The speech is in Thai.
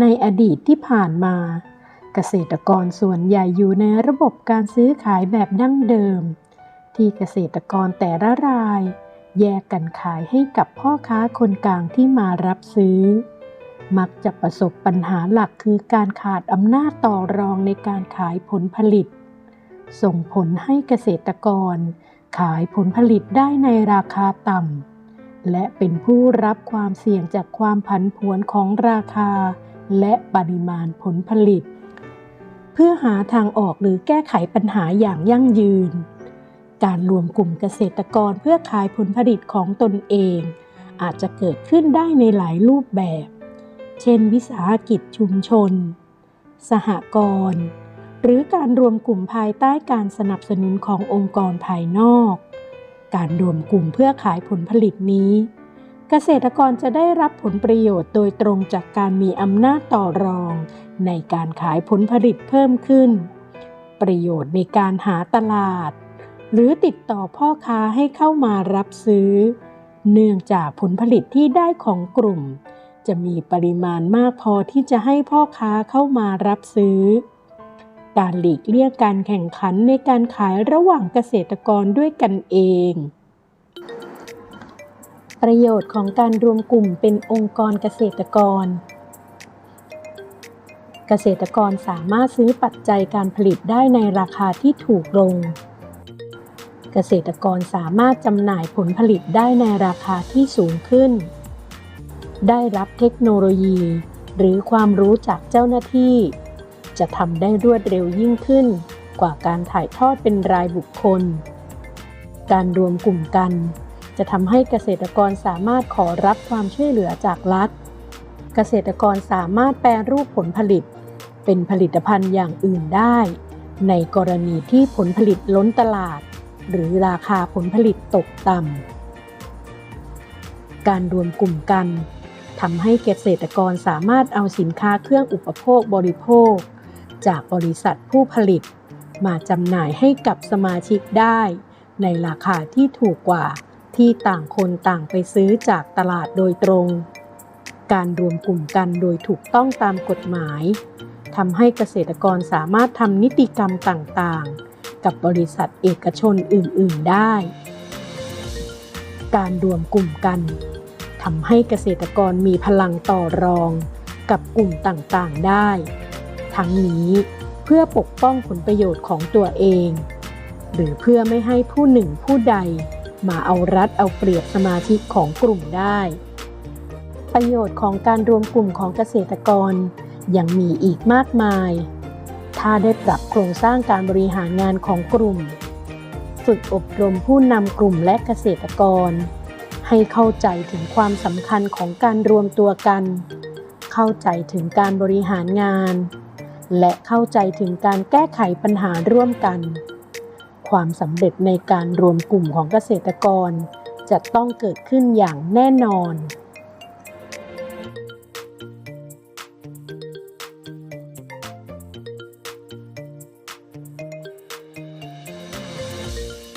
ในอดีตที่ผ่านมา เกษตรกรส่วนใหญ่อยู่ในระบบการซื้อขายแบบดั้งเดิม ที่เกษตรกรแต่ละราย แยกกันขายให้กับพ่อค้าคนกลางที่มารับซื้อ มักจะประสบปัญหาหลักคือการขาดอำนาจต่อรองในการขายผลผลิต ส่งผลให้เกษตรกร ขายผลผลิตได้ในราคาต่ำและเป็นผู้รับความเสี่ยงจากความผันผวนของราคา และปริมาณผลผลิต เพื่อหาทางออกหรือแก้ไขปัญหาอย่างยั่งยืน การรวมกลุ่มเกษตรกรเพื่อขายผลผลิตของตนเอง อาจจะเกิดขึ้นได้ในหลายรูปแบบ เช่น วิสาหกิจชุมชน สหกรณ์หรือการรวมกลุ่มภายใต้การสนับสนุนขององค์กรภายนอก การรวมกลุ่มเพื่อขายผลผลิตนี้ เกษตรกรจะได้รับผลประโยชน์โดยตรงจากการมีอำนาจต่อรอง ในการขายผลผลิตเพิ่มขึ้น ประโยชน์ในการหาตลาด หรือติดต่อพ่อค้าให้เข้ามารับซื้อ เนื่องจากผลผลิตที่ได้ของกลุ่ม จะมีปริมาณมากพอที่จะให้พ่อค้าเข้ามารับซื้อ การหลีกเลี่ยงการแข่งขันในการขายระหว่างเกษตรกรด้วยกันเอง ประโยชน์ของการรวมกลุ่มเป็นองค์กรเกษตรกร เกษตรกรสามารถซื้อปัจจัยการผลิตได้ในราคาที่ถูกลง เกษตรกรสามารถจำหน่ายผลผลิตได้ในราคาที่สูงขึ้น ได้รับเทคโนโลยี หรือความรู้จากเจ้าหน้าที่ จะทำได้รวดเร็วยิ่งขึ้น กว่าการถ่ายทอดเป็นรายบุคคล การรวมกลุ่มกัน จะทำให้เกษตรกรสามารถขอรับความช่วยเหลือจากรัฐ เกษตรกรสามารถแปรรูปผลผลิต เป็นผลิตภัณฑ์อย่างอื่นได้ ในกรณีที่ผลผลิตล้นตลาด หรือราคาผลผลิตตกต่ำ การรวมกลุ่มกันทำให้เกษตรกรสามารถเอาสินค้าเครื่องอุปโภคบริโภค จากบริษัทผู้ผลิต มาจำหน่ายให้กับสมาชิกได้ ในราคาที่ถูกกว่า ที่ต่างคนต่างไปซื้อจากตลาดโดยตรง การรวมกลุ่มกันโดยถูกต้องตามกฎหมายทำให้เกษตรกรสามารถทำนิติกรรมต่างๆ กับบริษัทเอกชนอื่น ๆ ได้ การรวมกลุ่มกันทำให้เกษตรกรมีพลังต่อรองกับกลุ่มต่างๆได้ ทั้งนี้เพื่อปกป้องผลประโยชน์ของตัวเอง หรือเพื่อไม่ให้ผู้หนึ่งผู้ใด มาเอารัดเอาเปรียบสมาชิกของกลุ่มได้ ประโยชน์ของการรวมกลุ่มของเกษตรกรยังมีอีกมากมาย ถ้าได้ปรับโครงสร้างการบริหารงานของกลุ่ม ฝึกอบรมผู้นำกลุ่มและเกษตรกร ให้เข้าใจถึงความสำคัญของการรวมตัวกัน เข้าใจถึงการบริหารงาน และเข้าใจถึงการแก้ไขปัญหาร่วมกัน ความสำเร็จในการรวมกลุ่มของเกษตรกร จะต้องเกิดขึ้นอย่างแน่นอน